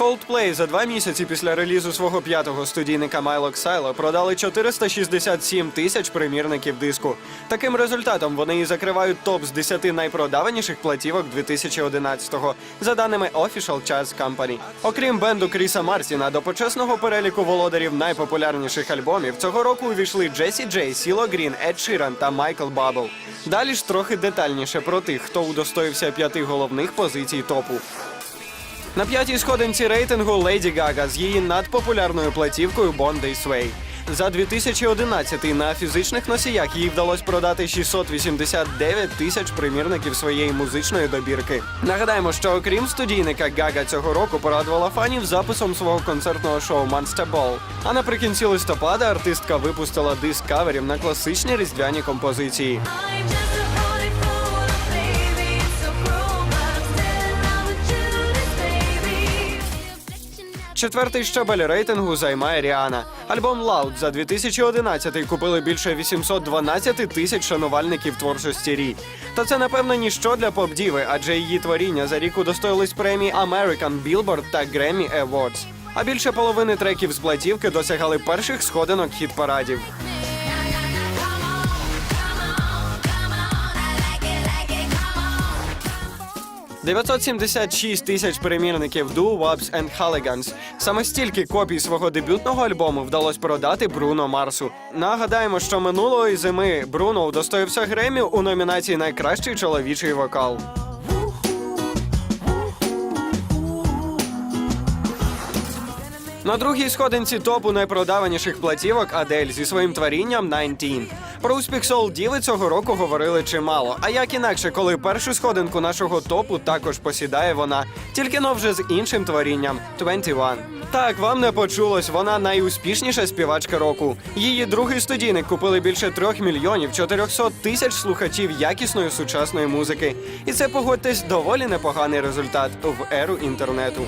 Coldplay за два місяці після релізу свого п'ятого студійника Майло Ксайло продали 467 тисяч примірників диску. Таким результатом вони і закривають топ з 10 найпродаваніших платівок 2011-го, за даними Official Charts Company. Окрім бенду Кріса Мартіна, до почесного переліку володарів найпопулярніших альбомів цього року увійшли Джесі Джей, Сіло Грін, Ед Ширан та Майкл Бабл. Далі ж трохи детальніше про тих, хто удостоївся п'яти головних позицій топу. На п'ятій сходинці рейтингу Леді Гага з її надпопулярною платівкою Born This Way. За 2011 на фізичних носіях їй вдалося продати 689 тисяч примірників своєї музичної добірки. Нагадаємо, що окрім студійника, Гага цього року порадувала фанів записом свого концертного шоу Monster Ball. А наприкінці листопада артистка випустила диск каверів на класичні різдвяні композиції. Четвертий щабель рейтингу займає Ріана. Альбом Лауд за 2011 купили більше 812 тисяч шанувальників творчості Рі. Та це напевно ніщо для поп-діви, адже її творіння за рік удостоїлись премії American Billboard та Grammy Awards. А більше половини треків з платівки досягали перших сходинок хіт-парадів. Come 976 тисяч примірників Do, Wabs and Hooligans. Саме стільки копій свого дебютного альбому вдалося продати Бруно Марсу. Нагадаємо, що минулої зими Бруно удостоївся Гремі у номінації Найкращий чоловічий вокал. На другій сходинці топу найпродаваніших платівок Адель зі своїм творінням 19. Про успіх Soul Діви цього року говорили чимало. А як інакше, коли першу сходинку нашого топу також посідає вона, тільки но вже з іншим творінням 21. Так, вам не почулось, вона найуспішніша співачка року. Її другий студійник купили більше трьох мільйонів 400 тисяч слухачів якісної сучасної музики. І це погодьтесь доволі непоганий результат в еру інтернету.